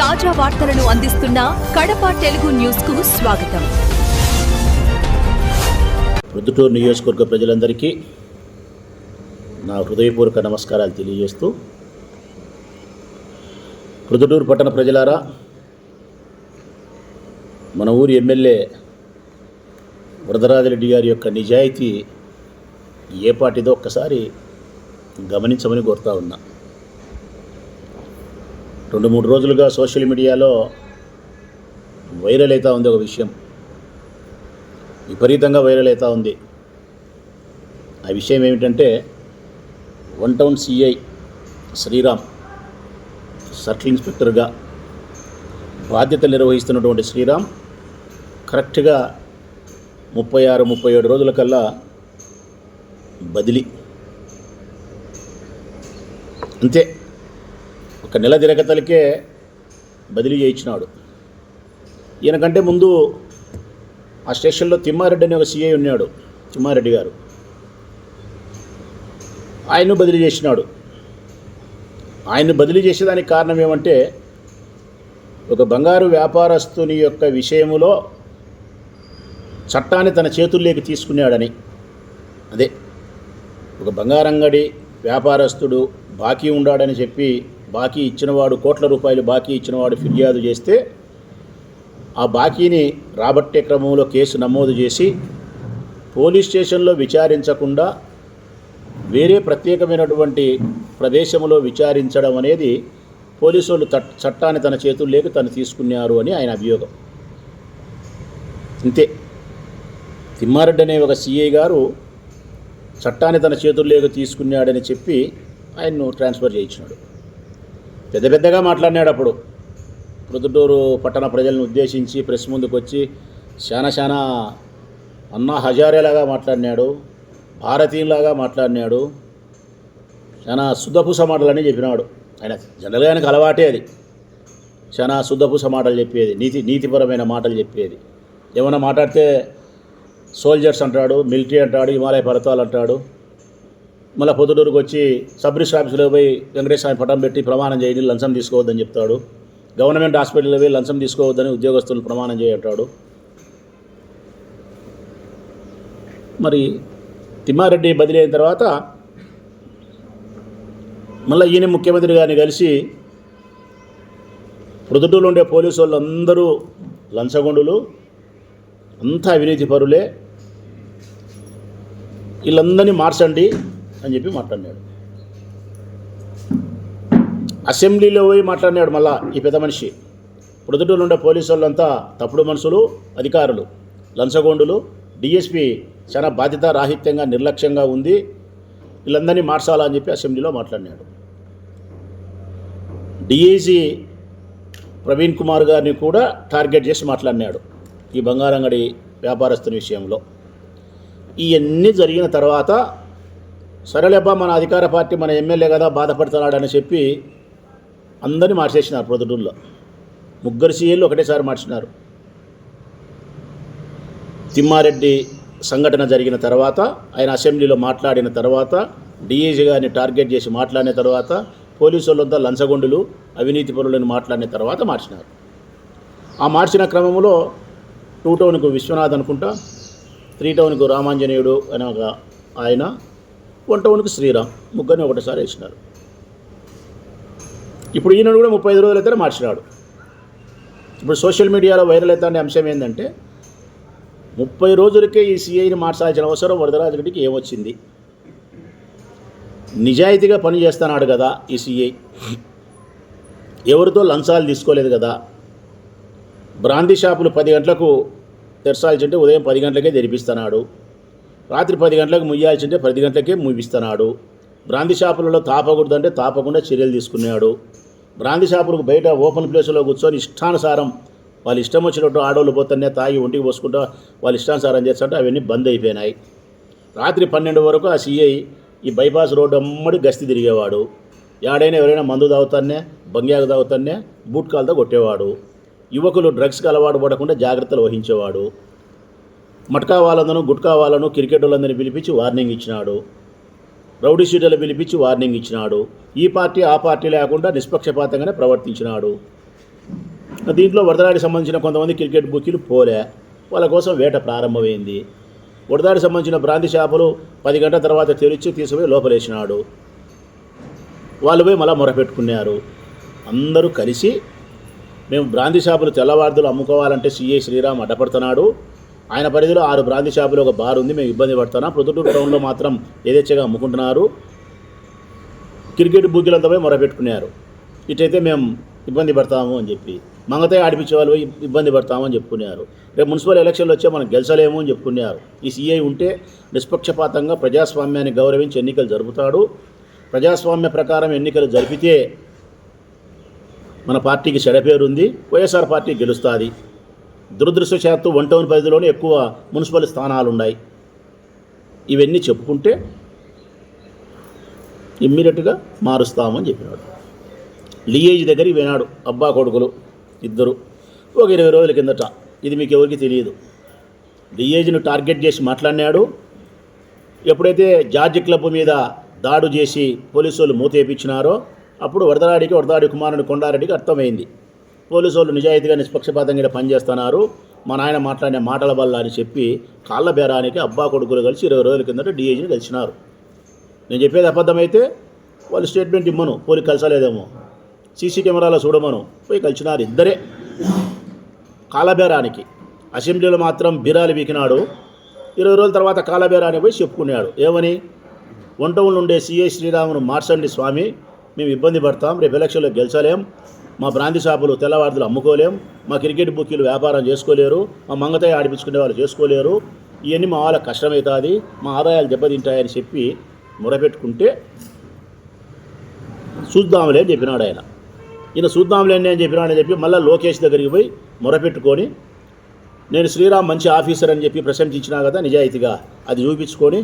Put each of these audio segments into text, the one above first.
తాజా వార్తలను అందిస్తున్న కడప తెలుగు న్యూస్కు స్వాగతం. ప్రొద్దుటూరు నియోజకవర్గ ప్రజలందరికీ నా హృదయపూర్వక నమస్కారాలు తెలియజేస్తూ ప్రొద్దుటూరు పట్టణ ప్రజలారా మన ఊరి ఎమ్మెల్యే వరదరాజరెడ్డి గారి యొక్క నిజాయితీ ఏ పాటిదో ఒక్కసారి గమనించమని కోరుతా ఉన్నా. రెండు మూడు రోజులుగా సోషల్ మీడియాలో వైరల్ అవుతూ ఉంది ఒక విషయం. విపరీతంగా వైరల్ అవుతూ ఉంది. ఆ విషయం ఏమిటంటే one town CI Sriram circle ఇన్స్పెక్టర్గా బాధ్యతలు నిర్వహిస్తున్నటువంటి శ్రీరామ్ కరెక్ట్గా ముప్పై ఆరు ముప్పై ఏడు రోజుల కల్లా బదిలీ. అంతే. ఒక నెల తిరగతలకే బదిలీ చేయించినాడు. ఈయనకంటే ముందు ఆ స్టేషన్లో తిమ్మారెడ్డి అనే ఒక సీఐ ఉన్నాడు తిమ్మారెడ్డి గారు. ఆయన్ను బదిలీ చేసినాడు. ఆయన్ను బదిలీ చేసేదానికి కారణం ఏమంటే ఒక బంగారు వ్యాపారస్తుని యొక్క విషయములో చట్టాన్ని తన చేతుల్లోకి తీసుకున్నాడని. అదే ఒక బంగారంగడి వ్యాపారస్తుడు బాకీ ఉండాడని చెప్పి బాకీ ఇచ్చినవాడు కోట్ల రూపాయలు బాకీ ఇచ్చినవాడు ఫిర్యాదు చేస్తే ఆ బాకీని రాబట్టే క్రమంలో కేసు నమోదు చేసి పోలీస్ స్టేషన్లో విచారించకుండా వేరే ప్రత్యేకమైనటువంటి ప్రదేశంలో విచారించడం అనేది పోలీసు వాళ్ళు చట్టాన్ని తన చేతుల్లోకి తను తీసుకున్నారు అని ఆయన అభియోగం. అంతే తిమ్మారెడ్డి అనే ఒక సీఏ గారు చట్టాన్ని తన చేతుల్లోకి తీసుకున్నాడని చెప్పి ఆయన్ను ట్రాన్స్ఫర్ చేయించినాడు. పెద్ద పెద్దగా మాట్లాడినాడు అప్పుడు ప్రొద్దుటూరు పట్టణ ప్రజలను ఉద్దేశించి ప్రెస్ ముందుకు వచ్చి చాలా చాలా అన్నా హజారేలాగా మాట్లాడినాడు భారతీయులాగా మాట్లాడినాడు చాలా శుద్ధపుస మాటలని చెప్పినాడు. ఆయన జనరల్గా ఆయనకు అలవాటే అది. చాలా శుద్ధపుస మాటలు చెప్పేది నీతి నీతిపరమైన మాటలు చెప్పేది. ఏమైనా మాట్లాడితే సోల్జర్స్ అంటాడు మిలిటరీ అంటాడు హిమాలయ పర్వతాలు అంటాడు. మళ్ళీ పొద్దుటూరుకు వచ్చి సబ్ రిజిస్టర్ ఆఫీసులో పోయి వెంకటేశ్వర స్వామి పటం పెట్టి ప్రమాణం చేయండి లంచం తీసుకోవద్దని చెప్తాడు. గవర్నమెంట్ హాస్పిటల్లో పోయి లంచం తీసుకోవద్దని ఉద్యోగస్తులు ప్రమాణం చేయటాడు మరి తిమ్మారెడ్డి బదిలీ అయిన తర్వాత మళ్ళీ ఈయన ముఖ్యమంత్రి గారిని కలిసి పొద్దుటూరులో ఉండే పోలీసు వాళ్ళు అందరూ లంచగొండులు అంతా అవినీతి పరులే. వీళ్ళందరినీ మార్చండి. అని చెప్పి మాట్లాడినాడు. అసెంబ్లీలో పోయి మాట్లాడినాడు మళ్ళా ఈ పెద్ద మనిషి. ప్రొద్దుటూరులో ఉండే పోలీసు వాళ్ళంతా తప్పుడు మనుషులు అధికారులు లంచగొండులు డిఎస్పి చాలా బాధ్యత రాహిత్యంగా నిర్లక్ష్యంగా ఉంది. వీళ్ళందరినీ మార్చాలా అని చెప్పి అసెంబ్లీలో మాట్లాడినాడు. డిఐజీ ప్రవీణ్ కుమార్ గారిని కూడా టార్గెట్ చేసి మాట్లాడినాడు ఈ బంగారంగడి వ్యాపారస్తుని విషయంలో. ఇవన్నీ జరిగిన తర్వాత సరేలేబ్బా మన అధికార పార్టీ మన ఎమ్మెల్యే కదా బాధపడుతున్నాడని చెప్పి అందరినీ మార్చేసినారు ప్రొద్దుటూరులో. ముగ్గురు సీఎలు ఒకటేసారి మార్చినారు. తిమ్మారెడ్డి సంఘటన జరిగిన తర్వాత ఆయన అసెంబ్లీలో మాట్లాడిన తర్వాత డిఏజీ గారిని టార్గెట్ చేసి మాట్లాడిన తర్వాత పోలీసు వాళ్ళంతా లంచగొండులు అవినీతి పరులను మాట్లాడిన తర్వాత మార్చినారు. ఆ మార్చిన క్రమంలో టూ టౌన్కు విశ్వనాథ్ అనుకుంటా త్రీ టౌన్కు రామాంజనేయుడు అనే ఒక ఆయన వంట టౌన్కు శ్రీరామ్ ముగ్గురిని ఒకటేసారి వేసినారు. ఇప్పుడు ఈయన కూడా ముప్పై ఐదు రోజులు అయితే మార్చినాడు. ఇప్పుడు సోషల్ మీడియాలో వైరల్ అవుతానే అంశం ఏంటంటే ముప్పై రోజులకే ఈ సీఐని మార్చాల్సిన అవసరం వరదరాజరెడ్డికి ఏమొచ్చింది? నిజాయితీగా పని చేస్తున్నాడు కదా ఈ సీఐ. ఎవరితో లంచాలు తీసుకోలేదు కదా. బ్రాందీ షాపులు పది గంటలకు తెరచాల్సింటే ఉదయం పది గంటలకే తెరిపిస్తున్నాడు. రాత్రి పది గంటలకు ముయ్యాల్సింటే పది గంటలకే ముగిస్తున్నాడు బ్రాందీ షాపులలో తాపకూడదంటే తాపకుండా చర్యలు తీసుకున్నాడు. బ్రాందీ షాపులకు బయట ఓపెన్ ప్లేస్లో కూర్చొని ఇష్టానుసారం వాళ్ళు ఇష్టం వచ్చినట్టు ఆడవాళ్ళు పోతేనే తాగి ఒంటికి పోసుకుంటా వాళ్ళు ఇష్టానుసారం చేస్తుంటే అవన్నీ బంద్ అయిపోయినాయి. రాత్రి పన్నెండు వరకు ఆ సీఐ ఈ బైపాస్ రోడ్డు అమ్మడి గస్తీ తిరిగేవాడు. యాడైనా ఎవరైనా మందు తాగుతానే బంగ్యాకు తాగుతానే బూట్కాలతో కొట్టేవాడు. యువకులు డ్రగ్స్కి అలవాటు పడకుండా జాగ్రత్తలు వహించేవాడు. మట్కా వాళ్ళను గుట్కా వాళ్ళను క్రికెట్ వాళ్ళందరినీ పిలిపించి వార్నింగ్ ఇచ్చినాడు. రౌడీ షీటర్లు పిలిపించి వార్నింగ్ ఇచ్చినాడు. ఈ పార్టీ ఆ పార్టీ లేకుండా నిష్పక్షపాతంగానే ప్రవర్తించినాడు. దీంట్లో వరదరాడికి సంబంధించిన కొంతమంది క్రికెట్ బుకీలు పోలే. వాళ్ళ కోసం వేట ప్రారంభమైంది. వడదాడికి సంబంధించిన బ్రాంతి చేపలు పది గంటల తర్వాత తెరిచి తీసుకుపోయి లోపలేసినాడు. వాళ్ళు పోయి మళ్ళీ మొరపెట్టుకున్నారు. అందరూ కలిసి మేము బ్రాంతి చేపలు తెల్లవారుదలు అమ్ముకోవాలంటే సిఐ శ్రీరామ్ అడ్డపడుతున్నాడు. ఆయన పరిధిలో ఆరు బ్రాంతి షాపులు ఒక బార్ ఉంది మేము ఇబ్బంది పడుతున్నాం. ప్రొద్దుటూరు టౌన్లో మాత్రం యథేచ్ఛగా అమ్ముకుంటున్నారు. క్రికెట్ బుగ్గిలంతా పోయి మొరపెట్టుకున్నారు. ఇటైతే మేము ఇబ్బంది పడతాము అని చెప్పి మంగతే ఆడిపించే వాళ్ళు ఇబ్బంది పడతాము అని చెప్పుకున్నారు. రేపు మున్సిపల్ ఎలక్షన్లు వచ్చే మనం గెలిచలేము అని చెప్పుకున్నారు. ఈ సీఐ ఉంటే నిష్పక్షపాతంగా ప్రజాస్వామ్యాన్ని గౌరవించి ఎన్నికలు జరుపుతాడు. ప్రజాస్వామ్య ప్రకారం ఎన్నికలు జరిపితే మన పార్టీకి చెడపేరుంది వైఎస్ఆర్ పార్టీ గెలుస్తుంది. దురదృష్టశాత్తు వన్ టౌన్ పరిధిలోనే ఎక్కువ మున్సిపల్ స్థానాలు ఉన్నాయి ఇవన్నీ చెప్పుకుంటే ఇమ్మీడియట్గా మారుస్తామని చెప్పినాడు. లియేజ్ దగ్గర వినాడు అబ్బా కొడుకులు ఇద్దరు. ఒక ఇరవై రోజుల కిందట. ఇది మీకు ఎవరికి తెలియదు. లియేజ్ను టార్గెట్ చేసి మాట్లాడినాడు. ఎప్పుడైతే జార్జ్ క్లబ్ మీద దాడు చేసి పోలీసు వాళ్ళు మూతేపించినారో అప్పుడు వరదరాడికి వరదాడి కుమారుని కొండారెడ్డికి అర్థమైంది. పోలీసు వాళ్ళు నిజాయితీగా నిష్పక్షపాతంగా పనిచేస్తున్నారు. మా నాయన మాట్లాడిన మాటల వల్ల అని చెప్పి కాళ్ళ బేరానికి అబ్బా కొడుకులు కలిసి ఇరవై రోజుల కిందట డిఐజీని కలిసినారు నేను చెప్పేది అబద్ధమైతే వాళ్ళు స్టేట్మెంట్ ఇమ్మను పోలి కలిసలేదేమో. సీసీ కెమెరాలో చూడమను పోయి కలిసినారు ఇద్దరే. కాలబేరానికి అసెంబ్లీలో మాత్రం బిరాలు వీకినాడు. ఇరవై రోజుల తర్వాత కాలబేరానికి పోయి చెప్పుకున్నాడు. ఏమని? వంటవులు ఉండే సిఐ శ్రీరామును మార్చండి స్వామి మేము ఇబ్బంది పడతాం రేపు ఎలక్షన్లో గెలిచలేం. మా బ్రాంతి షాపులు తెల్లవారులు అమ్ముకోలేం మా క్రికెట్ బుక్కీలు వ్యాపారం చేసుకోలేరు మా మంగతాయి ఆడిపించుకునే వాళ్ళు చేసుకోలేరు. ఇవన్నీ మా వాళ్ళకి కష్టమవుతుంది మా ఆదాయాలు దెబ్బతింటాయని చెప్పి మొరపెట్టుకుంటే చూద్దాంలే అని చెప్పినాడు ఆయన. ఈయన చూద్దాంలేండి అని చెప్పినాడని చెప్పి మళ్ళీ లోకేష్ దగ్గరికి పోయి మొరపెట్టుకొని నేను శ్రీరామ్ మంచి ఆఫీసర్ అని చెప్పి ప్రశంసించినా కదా నిజాయితీగా అది చూపించుకొని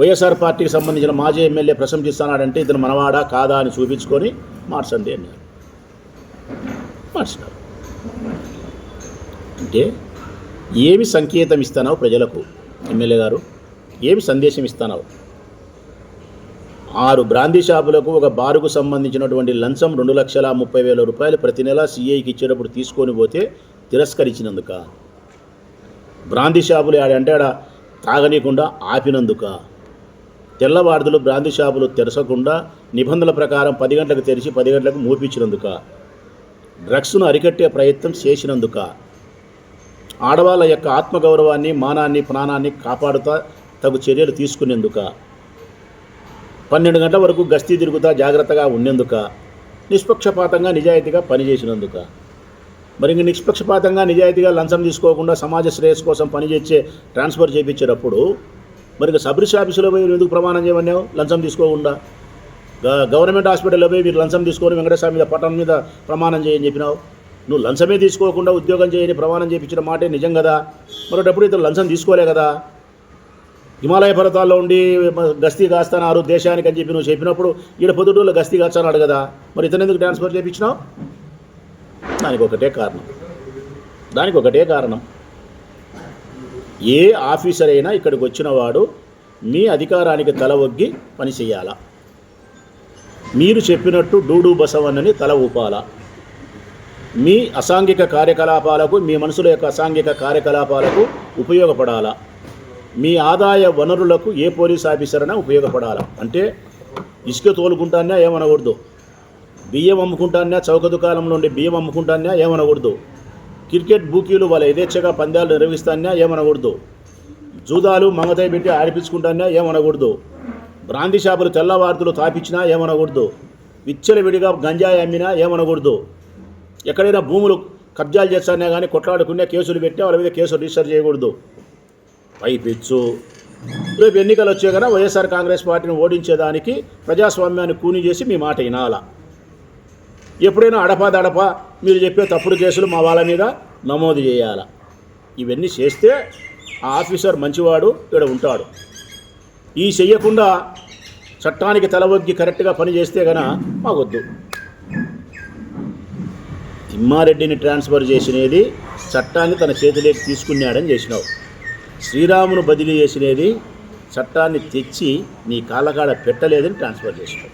వైఎస్ఆర్ పార్టీకి సంబంధించిన మాజీ ఎమ్మెల్యే ప్రశంసిస్తున్నాడంటే ఇతను మనవాడా కాదా అని చూపించుకొని మార్చండి అన్నారు. మార్చినారు అంటే ఏమి సంకేతం ఇస్తానావు ప్రజలకు ఎమ్మెల్యే గారు ఏమి సందేశం ఇస్తున్నావు ఆరు బ్రాందీ షాపులకు ఒక బారుకు సంబంధించినటువంటి లంచం రెండు లక్షల ముప్పై వేల రూపాయలు ప్రతి నెల సీఐకి ఇచ్చేటప్పుడు తీసుకొని పోతే తిరస్కరించినందుక? బ్రాందీ షాపులు ఆడంటే ఆడ తాగనీయకుండా ఆపినందుక? తెల్లవారుదులు బ్రాందీ షాపులు తెరచకుండా నిబంధనల ప్రకారం పది గంటలకు తెరిచి పది గంటలకు మూపించినందుక? డ్రగ్స్ను అరికట్టే ప్రయత్నం చేసినందుక ఆడవాళ్ళ యొక్క ఆత్మగౌరవాన్ని మానాన్ని ప్రాణాన్ని కాపాడుతా తగు చర్యలు తీసుకునేందుక పన్నెండు గంటల వరకు గస్తీ తిరుగుతా జాగ్రత్తగా ఉండేందుక నిష్పక్షపాతంగా నిజాయితీగా పనిచేసినందుక. మరి ఇంక నిష్పక్షపాతంగా నిజాయితీగా లంచం తీసుకోకుండా సమాజ శ్రేయస్సు కోసం పనిచేసే ట్రాన్స్ఫర్ చేయించేటప్పుడు మరి ఇక సబ్ రిజిస్టర్ ఆఫీసులో పోయి ఎందుకు ప్రమాణం చేయమన్నావు? లంచం తీసుకోకుండా. గవర్నమెంట్ హాస్పిటల్లో పోయి మీరు లంచం తీసుకొని వెంకటేశ్వర మీద పట్టణం మీద ప్రమాణం చేయని చెప్పినావు. నువ్వు లంచమే తీసుకోకుండా ఉద్యోగం చేయని ప్రమాణం చేయించిన మాటే నిజం కదా? మరొకప్పుడు ఇతను లంచం తీసుకోలే కదా? హిమాలయ పర్వతాల్లో ఉండి గస్తీ కాస్తానారు దేశానికి అని చెప్పి నువ్వు చెప్పినప్పుడు ఈడ పొద్దుటూరులో గస్తీ కాస్తానాడు కదా? మరి ఇతను ఎందుకు ట్రాన్స్ఫర్ చేయించినావు? దానికి ఒకటే కారణం. దానికి ఒకటే కారణం. ఏ ఆఫీసర్ అయినా ఇక్కడికి వచ్చిన వాడు మీ అధికారానికి తల ఒగ్గి పని చేయాలా? మీరు చెప్పినట్టు డూడు బసవన్నని తల ఊపాల. మీ అసాంఘిక కార్యకలాపాలకు మీ మనసుల యొక్క అసాంఘిక కార్యకలాపాలకు ఉపయోగపడాలా. మీ ఆదాయ వనరులకు ఏ పోలీస్ ఆఫీసర్ అయినా ఉపయోగపడాలా. అంటే ఇసుక తోలుకుంటానే ఏమనకూడదు. బియ్యం అమ్ముకుంటానే చౌక దుకాణంలో ఉండే బియ్యం అమ్ముకుంటానే ఏమనకూడదు. క్రికెట్ బూకీలు వాళ్ళ యథేచ్ఛగా పందాలు నిర్వహిస్తానే ఏమనకూడదు. జూదాలు మంగతాయి పెట్టి ఆడిపించుకుంటానా ఏమనకూడదు. బ్రాంతి షాపులు తెల్లవార్తులు తాపించినా ఏమనకూడదు. విచ్చలవిడిగా గంజాయి అమ్మినా ఏమనకూడదు. ఎక్కడైనా భూములు కబ్జాలు చేస్తానే కానీ కొట్లాడుకునే కేసులు పెట్టి వాళ్ళ మీద కేసులు రిజిస్టర్ చేయకూడదు. పైపిచ్చు రేపు ఎన్నికలు వచ్చే కదా వైఎస్ఆర్ కాంగ్రెస్ పార్టీని ఓడించేదానికి ప్రజాస్వామ్యాన్ని కూని చేసి మీ మాట వినాల? ఎప్పుడైనా అడపాదడప మీరు చెప్పే తప్పుడు కేసులు మా వాళ్ళ మీద నమోదు చేయాల? ఇవన్నీ చేస్తే ఆ ఆఫీసర్ మంచివాడు ఇక్కడ ఉంటాడు. ఈ చెయ్యకుండా చట్టానికి తలవొగ్గి కరెక్ట్గా పని చేస్తే గన మాకొద్దు. తిమ్మారెడ్డిని ట్రాన్స్ఫర్ చేసినది చట్టాన్ని తన చేతిలోకి తీసుకున్నాడని చేసినావు. శ్రీరామును బదిలీ చేసినది చట్టాన్ని తెచ్చి నీ కాళ్ళకాడ పెట్టలేదని ట్రాన్స్ఫర్ చేసినావు.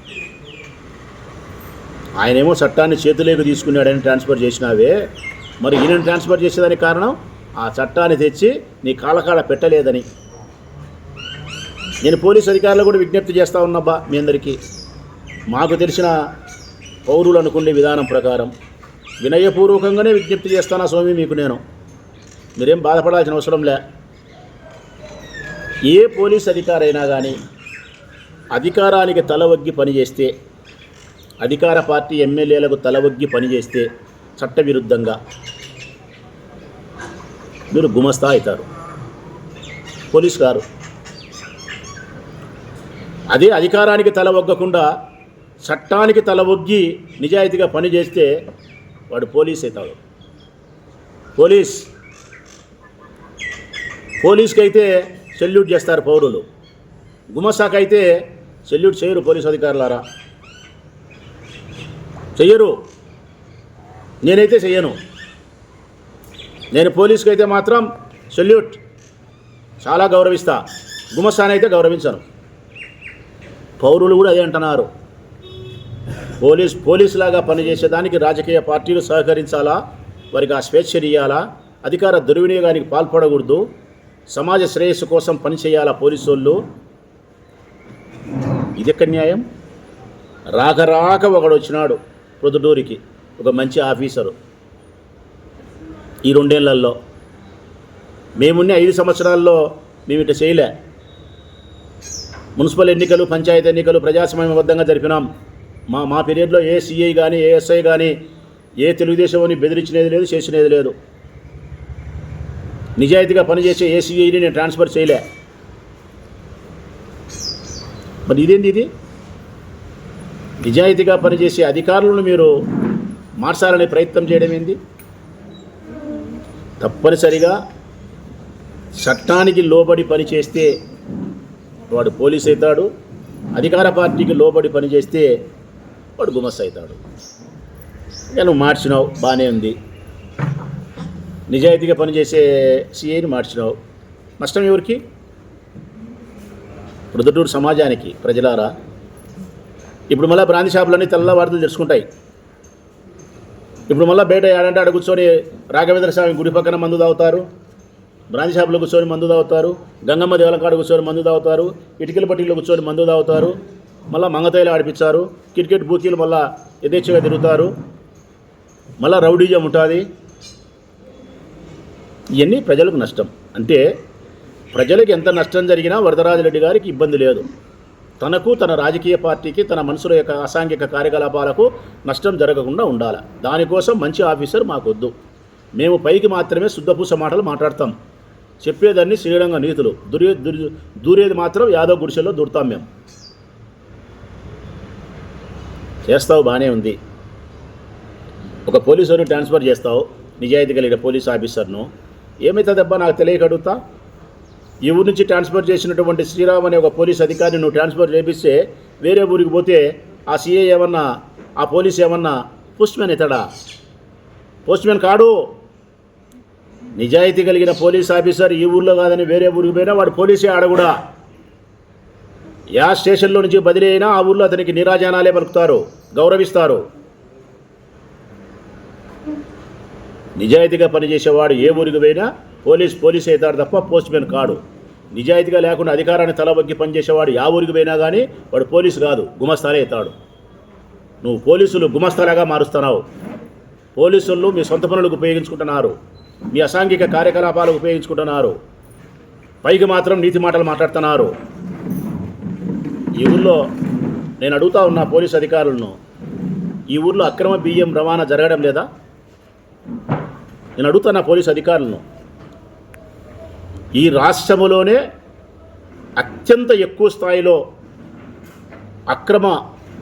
ఆయనేమో చట్టాన్ని చేతిలోకి తీసుకున్నాడని ట్రాన్స్ఫర్ చేసినావే మరి ఈయన ట్రాన్స్ఫర్ చేసేదానికి కారణం? ఆ చట్టాన్ని తెచ్చి నీ కాళ్ళకాడ పెట్టలేదని. నేను పోలీస్ అధికారులు కూడా విజ్ఞప్తి చేస్తూ ఉన్నబ్బా మీ అందరికీ. మాకు తెలిసిన పౌరులు అనుకునే విధానం ప్రకారం వినయపూర్వకంగానే విజ్ఞప్తి చేస్తానా స్వామి మీకు నేను? మీరేం బాధపడాల్సిన అవసరం లే. ఏ పోలీస్ అధికారైనా కానీ అధికారానికి తల వగ్గి పనిచేస్తే అధికార పార్టీ ఎమ్మెల్యేలకు తల వగ్గి పనిచేస్తే చట్టవిరుద్ధంగా మీరు గుమస్తా అవుతారు. పోలీస్ గారు అదే అధికారానికి తల ఒగ్గకుండా చట్టానికి తల ఒగ్గి నిజాయితీగా పనిచేస్తే వాడు పోలీస్ అవుతాడు. పోలీస్. పోలీస్కి అయితే సెల్యూట్ చేస్తారు పౌరులు. గుమసాకైతే సెల్యూట్ చేయరు పోలీస్ అధికారులారా. చెయ్యరు. నేనైతే చెయ్యను. నేను పోలీస్కి అయితే మాత్రం సెల్యూట్. చాలా గౌరవిస్తా. గుమస్తానైతే గౌరవించను. పౌరులు కూడా అదే అంటున్నారు. పోలీస్ పోలీసులాగా పనిచేసేదానికి రాజకీయ పార్టీలు సహకరించాలా? వారికి ఆ స్వేచ్ఛ ఇవ్వాలా అధికార దుర్వినియోగానికి పాల్పడకూడదు. సమాజ శ్రేయస్సు కోసం పనిచేయాలా పోలీసు వాళ్ళు ఇది న్యాయం? రాక రాక ఒకడు వచ్చినాడు ప్రొద్దుటూరికి ఒక మంచి ఆఫీసరు. ఈ రెండేళ్ళలో. మేమున్న ఐదు సంవత్సరాల్లో మేము ఇట్లా చేయలే. మున్సిపల్ ఎన్నికలు పంచాయతీ ఎన్నికలు ప్రజాస్వామ్యబద్ధంగా జరిపినాం. మా మా పీరియడ్లో ఏ సీఐ కానీ ఏ ఎస్ఐ కానీ ఏ తెలుగుదేశం అని బెదిరించినది లేదు చేసినది లేదు. నిజాయితీగా పనిచేసే ఏ నేను ట్రాన్స్ఫర్ చేయలే. మరి ఇదేంది ఇది? నిజాయితీగా పనిచేసే అధికారులను మీరు మార్చాలనే ప్రయత్నం చేయడం ఏంది? తప్పనిసరిగా చట్టానికి లోబడి పనిచేస్తే వాడు పోలీస్ అవుతాడు అధికార పార్టీకి లోబడి పనిచేస్తే వాడు గుమస్ అవుతాడు. ఇక నువ్వు మార్చినావు బాగానే ఉంది. నిజాయితీగా పనిచేసే సీఏని మార్చినావు. నష్టం ఎవరికి? ప్రొద్దుటూరు సమాజానికి ప్రజలారా. ఇప్పుడు మళ్ళీ బ్రాంతి షాపులన్నీ తెల్లవారులు తెరుచుకుంటాయి. ఇప్పుడు మళ్ళీ బయట ఏడంటే ఆడ రాఘవేంద్ర స్వామి గుడి పక్కన మందు తాగుతారు. బ్రాంచ్ షాపులో కూర్చొని మందు తాగుతారు. గంగమ్మ దేవాల కాడ కూర్చొని మందు తాగుతారు. ఇటుకల పట్టీలో కూర్చొని మందు తాగుతారు. మళ్ళీ మంగతైలు ఆడిపించారు క్రికెట్ బూకీలు మళ్ళీ యథేచ్ఛగా తిరుగుతారు. మళ్ళీ రౌడీజం ఉంటుంది. ఇవన్నీ ప్రజలకు నష్టం. అంటే ప్రజలకు ఎంత నష్టం జరిగినా వరదరాజరెడ్డి గారికి ఇబ్బంది లేదు. తనకు తన రాజకీయ పార్టీకి తన మనుషుల యొక్క అసాంఘిక కార్యకలాపాలకు నష్టం జరగకుండా ఉండాలి. దానికోసం మంచి ఆఫీసర్ మాకొద్దు. మేము పైకి మాత్రమే శుద్ధపూస మాటలు మాట్లాడతాం. చెప్పేదాన్ని శ్రీరంగ నీతులు. దురే దూరేది మాత్రం యాదవ్ గుడిసెల్లో దూరుతాం మేము చేస్తావు బాగానే ఉంది. ఒక పోలీసుని ట్రాన్స్ఫర్ చేస్తావు నిజాయితీ కలిగిన పోలీస్ ఆఫీసర్ను. ఏమవుతుందబ్బా నాకు తెలియక అడుగుతా ఈ ఊరి నుంచి ట్రాన్స్ఫర్ చేసినటువంటి శ్రీరామ్ అనే ఒక పోలీస్ అధికారిని నువ్వు ట్రాన్స్ఫర్ చేపిస్తే వేరే ఊరికి పోతే ఆ సీఏ ఏమన్నా ఆ పోలీస్ ఏమన్నా పోస్ట్మెన్ ఇతడా పోస్ట్మెన్ కాడు. నిజాయితీ కలిగిన పోలీస్ ఆఫీసర్ ఈ ఊర్లో కాదని వేరే ఊరికి పోయినా వాడు పోలీసే ఆడ కూడా యా స్టేషన్లో నుంచి బదిలీ అయినా ఆ ఊర్లో అతనికి నిరాజనాలే పలుకుతారు గౌరవిస్తారు. నిజాయితీగా పనిచేసేవాడు ఏ ఊరికి పోయినా పోలీస్ పోలీస్ అవుతాడు తప్ప పోస్ట్మెన్ కాడు. నిజాయితీగా లేకుండా అధికారాన్ని తలబొగ్గి పనిచేసేవాడు యా ఊరికి పోయినా కానీ వాడు పోలీసు కాదు గుమస్తానే అవుతాడు నువ్వు పోలీసులు గుమస్తాలాగా మారుస్తున్నావు. పోలీసులు మీ సొంత పనులకు ఉపయోగించుకుంటున్నారు. మీ అసాంఘిక కార్యకలాపాలు ఉపయోగించుకుంటున్నారు. పైకి మాత్రం నీతి మాటలు మాట్లాడుతున్నారు. ఈ ఊళ్ళో నేను అడుగుతా ఉన్న పోలీస్ అధికారులను ఈ ఊర్లో అక్రమ బియ్యం రవాణా జరగడం లేదా? నేను అడుగుతున్నా పోలీస్ అధికారులను ఈ రాష్ట్రములోనే అత్యంత ఎక్కువ స్థాయిలో అక్రమ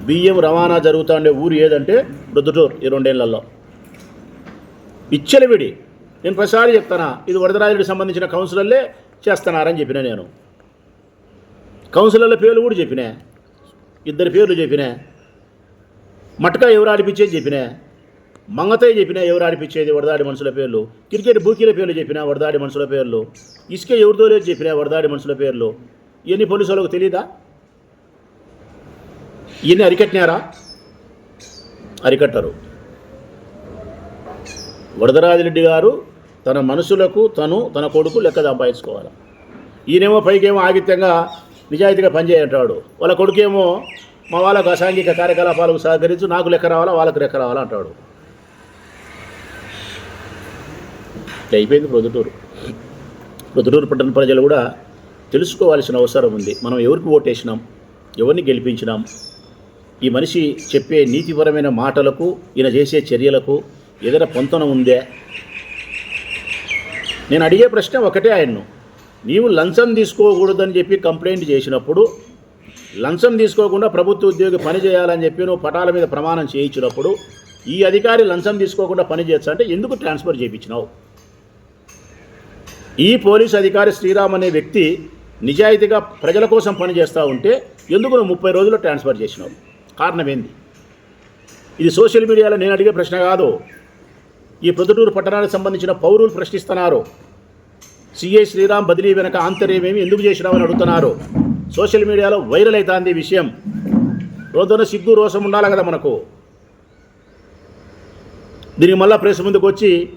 బియ్యం రవాణా జరుగుతుండే ఊరు ఏదంటే రుద్దుటూరు ఈ రెండేళ్ళలో. విచ్చలవిడి నేను ప్రతిసారి చెప్తానా ఇది వరదరాజుడికి సంబంధించిన కౌన్సిలర్లే చేస్తున్నారని చెప్పిన నేను. కౌన్సిలర్ల పేర్లు కూడా చెప్పినా ఇద్దరి పేర్లు చెప్పినా మటకా ఎవరు ఆడిపించేది చెప్పినా మంగతయ్య చెప్పినా ఎవరు ఆడిపించేది వరదాడి మనుషుల పేర్లు క్రికెట్ బూకీల పేర్లు చెప్పినా వరదాడి మనుషుల పేర్లు ఇసుక ఎవరిదో లేదు చెప్పినా వరదాడి మనుషుల పేర్లు ఇవన్నీ పోలీసు వాళ్ళకు ఎన్ని ఇవన్నీ అరికట్టినారా? అరికట్టరు. వరదరాజిరెడ్డి గారు తన మనసులకు తను తన కొడుకు లెక్క సంపాదించుకోవాలి. ఈయనేమో పైకేమో ఆగిత్యంగా నిజాయితీగా పనిచేయంటాడు. వాళ్ళ కొడుకేమో మా వాళ్ళకు అసాంఘిక కార్యకలాపాలకు సహకరించు నాకు లెక్క రావాలా వాళ్ళకు లెక్క రావాలా అంటాడు. అయిపోయింది ప్రొద్దుటూరు. ప్రొద్దుటూరు పట్టణ ప్రజలు కూడా తెలుసుకోవాల్సిన అవసరం ఉంది. మనం ఎవరికి ఓటేసినాం? ఎవరిని గెలిపించినాం? ఈ మనిషి చెప్పే నీతిపరమైన మాటలకు ఈయన చేసే చర్యలకు ఏదైనా పొంతన ఉందే? నేను అడిగే ప్రశ్న ఒకటే ఆయన్ను. నీవు లంచం తీసుకోకూడదని చెప్పి కంప్లైంట్ చేసినప్పుడు లంచం తీసుకోకుండా ప్రభుత్వ ఉద్యోగి పని చేయాలని చెప్పి నువ్వు పటాల మీద ప్రమాణం చేయించినప్పుడు ఈ అధికారి లంచం తీసుకోకుండా పని చేయొచ్చు అంటే ఎందుకు ట్రాన్స్ఫర్ చేయించినావు? ఈ పోలీస్ అధికారి శ్రీరామ్ అనే వ్యక్తి నిజాయితీగా ప్రజల కోసం పనిచేస్తూ ఉంటే ఎందుకు నువ్వు ముప్పై రోజుల్లో ట్రాన్స్ఫర్ చేసినావు? కారణం ఏంది? ఇది సోషల్ మీడియాలో నేను అడిగే ప్రశ్న కాదు. ఈ ప్రొద్దుటూరు పట్టణానికి సంబంధించిన పౌరులు ప్రశ్నిస్తున్నారు. సిఐ శ్రీరామ్ బదిలీ వెనక ఆంతర్యమేమి ఎందుకు చేసినామని అడుగుతున్నారు. సోషల్ మీడియాలో వైరల్ అవుతుంది విషయం. రోజున సిగ్గు రోషం ఉండాలి కదా మనకు. దీనికి మళ్ళీ ప్రెస్ ముందుకు వచ్చి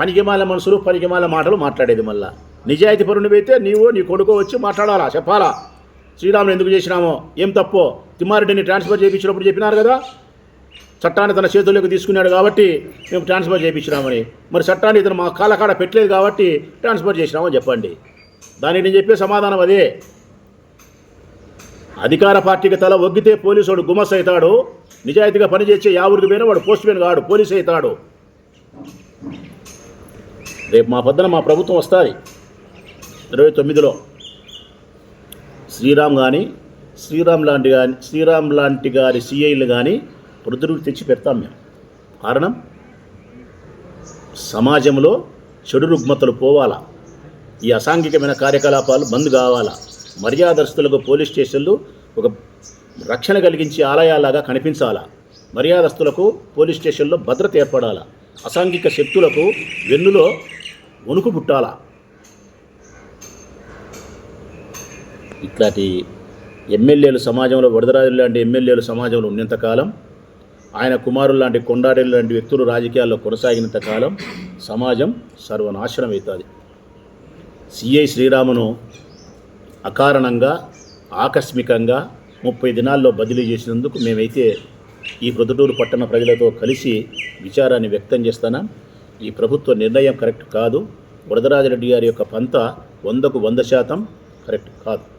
పనికిమాల మనుషులు పనికిమాల మాటలు మాట్లాడేది మళ్ళా. నిజాయితీ పరునివైతే నీవు నీ కొడుకో వచ్చి మాట్లాడాలా? చెప్పాలా? శ్రీరాములు ఎందుకు చేసినామో? ఏం తప్పో? తిమ్మారెడ్డిని ట్రాన్స్ఫర్ చేయించినప్పుడు చెప్పినారు కదా? చట్టాన్ని తన చేతుల్లోకి తీసుకున్నాడు కాబట్టి మేము ట్రాన్స్ఫర్ చేయించినామని. మరి చట్టాన్ని ఇతను మా కాలకాడ పెట్టలేదు కాబట్టి ట్రాన్స్ఫర్ చేసినామని చెప్పండి. దానికి నేను చెప్పే సమాధానం అదే. అధికార పార్టీకి తల ఒగ్గితే పోలీసుడు గుమస్ అవుతాడు. నిజాయితీగా పనిచేసే యావురికి పోయినా వాడు పోస్ట్ మ్యాన్ కాడు పోలీస్ అవుతాడు. రేపు మా పొద్దున మా ప్రభుత్వం వస్తుంది. ఇరవై తొమ్మిదిలో. శ్రీరామ్ కానీ శ్రీరామ్ లాంటి కానీ శ్రీరామ్ లాంటి గారి సిఐలు కానీ వృద్ధులకు తెచ్చి పెడతాం మేము. కారణం? సమాజంలో చెడు రుగ్మతలు పోవాలా? ఈ అసాంఘికమైన కార్యకలాపాలు బంద్ కావాలా? మర్యాదస్తులకు పోలీస్ స్టేషన్లు ఒక రక్షణ కలిగించే ఆలయాలాగా కనిపించాలా? మర్యాదస్తులకు పోలీస్ స్టేషన్లో భద్రత ఏర్పడాలా? అసాంఘిక శక్తులకు వెన్నులో వణుకు పుట్టాలా? ఇట్లాంటి ఎమ్మెల్యేలు సమాజంలో వరదరాజు లాంటి ఎమ్మెల్యేలు సమాజంలో ఉన్నంతకాలం ఆయన కుమారులు లాంటి కొండారెడ్డి లాంటి వ్యక్తులు రాజకీయాల్లో కొనసాగినంత కాలం సమాజం సర్వనాశనం అవుతుంది. సిఐ శ్రీరామును అకారణంగా ఆకస్మికంగా ముప్పై దినాల్లో బదిలీ చేసినందుకు మేమైతే ఈ ప్రొద్దుటూరు పట్టణ ప్రజలతో కలిసి విచారాన్ని వ్యక్తం చేస్తున్నాం ఈ ప్రభుత్వ నిర్ణయం కరెక్ట్ కాదు. వరదరాజరెడ్డి గారి యొక్క పంత వందకు వంద శాతం కరెక్ట్ కాదు.